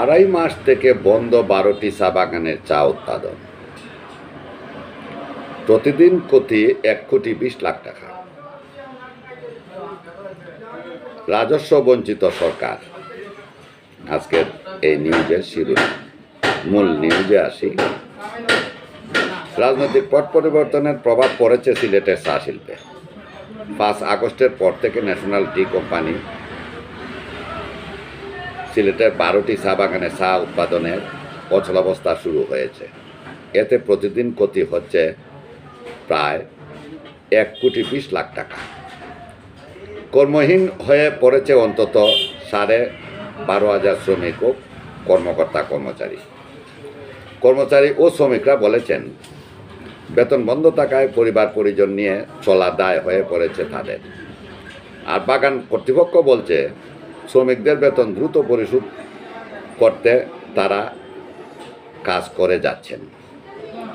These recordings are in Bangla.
আড়াই মাস থেকে বন্ধ বারোটি চা বাগানের চা উৎপাদন। প্রতিদিন প্রতি এক কোটি বিশ লাখ টাকা। রাজস্ব বঞ্চিত সরকার। আজকের এই নিউজের শিরোনাম। মূল নিউজে আসি। রাজনৈতিক পট পরিবর্তনের প্রভাব পড়েছে সিলেটের চা শিল্পে। পাঁচ আগস্টের পর থেকে ন্যাশনাল টি কোম্পানি সিলেটের বারোটি চা বাগানে চা উৎপাদনের অচলাবস্থা শুরু হয়েছে। এতে প্রতিদিন ক্ষতি হচ্ছে প্রায় এক কোটি বিশ লাখ টাকা। কর্মহীন হয়ে পড়েছে অন্তত সাড়ে বারো হাজার শ্রমিক ও কর্মকর্তা কর্মচারী। কর্মচারী ও শ্রমিকরা বলেছেন, বেতন বন্ধ থাকায় পরিবার পরিজন নিয়ে চলা দায় হয়ে পড়েছে তাদের। আর বাগান কর্তৃপক্ষ বলছে শ্রমিকদের বেতন দ্রুত পরিশোধ করতে তারা কাজ করে যাচ্ছেন।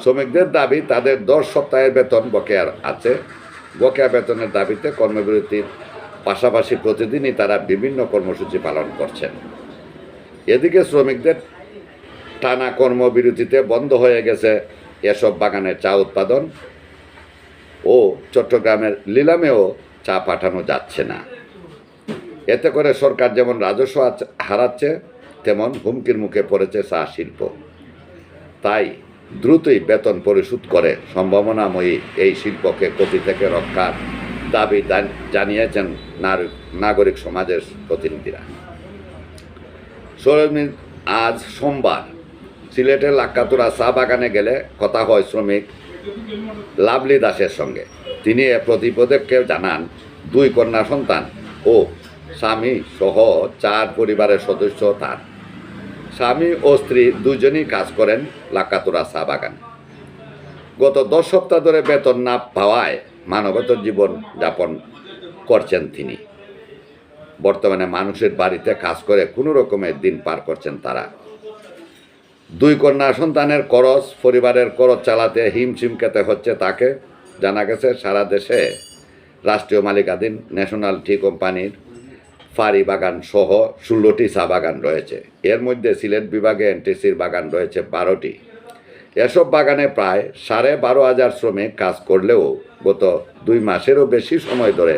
শ্রমিকদের দাবি, তাদের দশ সপ্তাহের বেতন বকেয়ার আছে। বকেয়া বেতনের দাবিতে কর্মবিরতির পাশাপাশি প্রতিদিনই তারা বিভিন্ন কর্মসূচি পালন করছেন। এদিকে শ্রমিকদের টানা কর্মবিরতিতে বন্ধ হয়ে গেছে এসব বাগানের চা উৎপাদন ও চট্টগ্রামের লিলামেও চা পাঠানো যাচ্ছে না। এতে করে সরকার যেমন রাজস্ব হারাচ্ছে, তেমন হুমকির মুখে পড়েছে চা শিল্প। তাই দ্রুতই বেতন পরিশোধ করে সম্ভাবনাময়ী এই শিল্পকে ক্ষতি থেকে রক্ষার দাবি জানিয়েছেন নাগরিক সমাজের প্রতিনিধিরা। শ্রমিক আজ সোমবার সিলেটের লাক্কাতুরা চা বাগানে গেলে কথা হয় শ্রমিক লাভলি দাসের সঙ্গে। তিনি এ প্রতিপদকে জানান, দুই কন্যা সন্তান ও স্বামী সহ চার পরিবারের সদস্য তার। স্বামী ও স্ত্রী দুজনই কাজ করেন লাকাতুরা চা বাগানে। গত দশ সপ্তাহ ধরে বেতন না পাওয়ায় মানবতর জীবন যাপন করছেন তিনি। বর্তমানে মানুষের বাড়িতে কাজ করে কোনো রকমের দিন পার করছেন তারা। দুই কন্যা সন্তানের খরচ, পরিবারের খরচ চালাতে হিমশিম খেতে হচ্ছে তাকে। জানা গেছে সারা দেশে রাষ্ট্রীয় মালিকাধীন ন্যাশনাল টি কোম্পানির ফারি বাগান সহ ষোলোটি চা বাগান রয়েছে। এর মধ্যে সিলেট বিভাগে এনটিসির বাগান রয়েছে বারোটি। এসব বাগানে প্রায় সাড়ে বারো হাজার শ্রমিক কাজ করলেও গত দুই মাসেরও বেশি সময় ধরে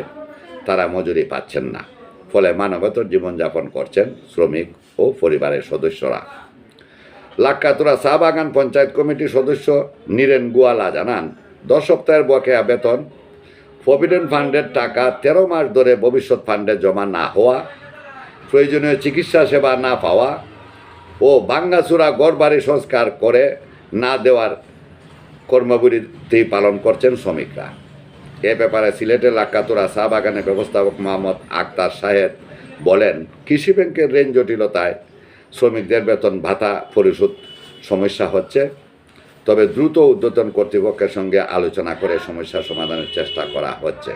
তারা মজুরি পাচ্ছেন না। ফলে মানবতর জীবনযাপন করছেন শ্রমিক ও পরিবারের সদস্যরা। লাক্কাতুরা চা বাগান পঞ্চায়েত কমিটির সদস্য নীরেন গোয়ালা জানান, দশ সপ্তাহের বকেয়া বেতন প্রভিডেন্ট ফান্ডের টাকা তেরো মাস ধরে ভবিষ্যৎ ফান্ডে জমা না হওয়া, প্রয়োজনীয় চিকিৎসা সেবা না পাওয়া ও ভাঙ্গাচুরা গড়বাড়ি সংস্কার করে না দেওয়ার কর্মবিরতি পালন করছেন শ্রমিকরা। এ ব্যাপারে সিলেটের লাক্কাতুরা চা বাগানের ব্যবস্থাপক মোহাম্মদ আক্তার সাহেব বলেন, কৃষি ব্যাংকের ঋণ জটিলতায় শ্রমিকদের বেতন ভাতা পরিশোধ সমস্যা হচ্ছে। তবে দ্রুত উদ্যোতন কর্তৃপক্ষের সঙ্গে আলোচনা করে সমস্যা সমাধানের চেষ্টা করা হচ্ছে।